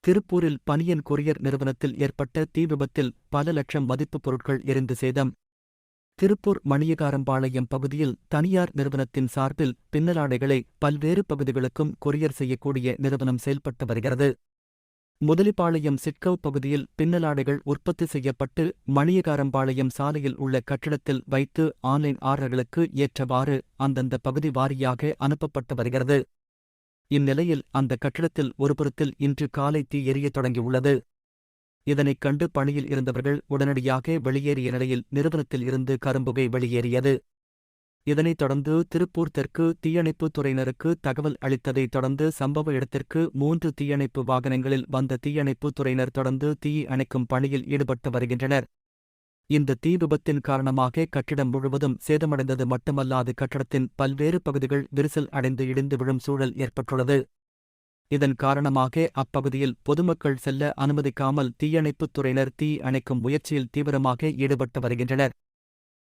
திருப்பூரில் பனியன் கொரியர் நிறுவனத்தில் ஏற்பட்ட தீ விபத்தில் பல லட்சம் மதிப்புப் பொருட்கள் எரிந்து சேதம். திருப்பூர் மணியகாரம்பாளையம் பகுதியில் தனியார் நிறுவனத்தின் சார்பில் பின்னலாடைகளை பல்வேறு பகுதிகளுக்கும் கொரியர் செய்யக்கூடிய நிறுவனம் செயல்பட்டு வருகிறது. முதலிப்பாளையம் சிட்கவ் பகுதியில் பின்னலாடைகள் உற்பத்தி செய்யப்பட்டு மணியகாரம்பாளையம் சாலையில் உள்ள கட்டிடத்தில் வைத்து ஆன்லைன் ஆர்டர்களுக்கு ஏற்றவாறு அந்தந்த பகுதி வாரியாக அனுப்பப்பட்டு வருகிறது. இந்நிலையில் அந்த கட்டிடத்தில் ஒருபுறத்தில் இன்று காலை தீ எரியத் தொடங்கியுள்ளது. இதனைக் கண்டு பணியில் இருந்தவர்கள் உடனடியாக வெளியேறிய நிலையில் நிறுவனத்தில் இருந்து கரும்புகை வெளியேறியது. இதனைத் தொடர்ந்து திருப்பூர் தெற்கு தீயணைப்புத் துறையினருக்கு தகவல் அளித்ததைத் தொடர்ந்து சம்பவ இடத்திற்கு மூன்று தீயணைப்பு வாகனங்களில் வந்த தீயணைப்புத் துறையினர் தொடர்ந்து தீயை அணைக்கும் பணியில் ஈடுபட்டு வருகின்றனர். இந்த தீ விபத்தின் காரணமாக கட்டிடம் முழுவதும் சேதமடைந்தது மட்டுமல்லாது கட்டடத்தின் பல்வேறு பகுதிகள் விரிசல் அடைந்து இடிந்து விழும் சூழல் ஏற்பட்டுள்ளது. இதன் காரணமாக அப்பகுதியில் பொதுமக்கள் செல்ல அனுமதிக்காமல் தீயணைப்புத் துறையினர் தீ அணைக்கும் முயற்சியில் தீவிரமாக ஈடுபட்டு வருகின்றனர்.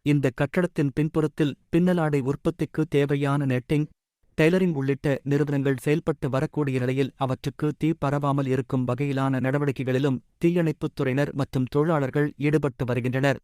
இந்த கட்டடத்தின் பின்புறத்தில் பின்னலாடை உற்பத்திக்கு தேவையான நெட்டிங் டெய்லரிங் உள்ளிட்ட நிறுவனங்கள் செயல்பட்டு வரக்கூடிய நிலையில் அவற்றுக்கு தீ பரவாமல் இருக்கும் வகையிலான நடவடிக்கைகளிலும் தீயணைப்புத் துறையினர் மற்றும் தொழிலாளர்கள் ஈடுபட்டு வருகின்றனர்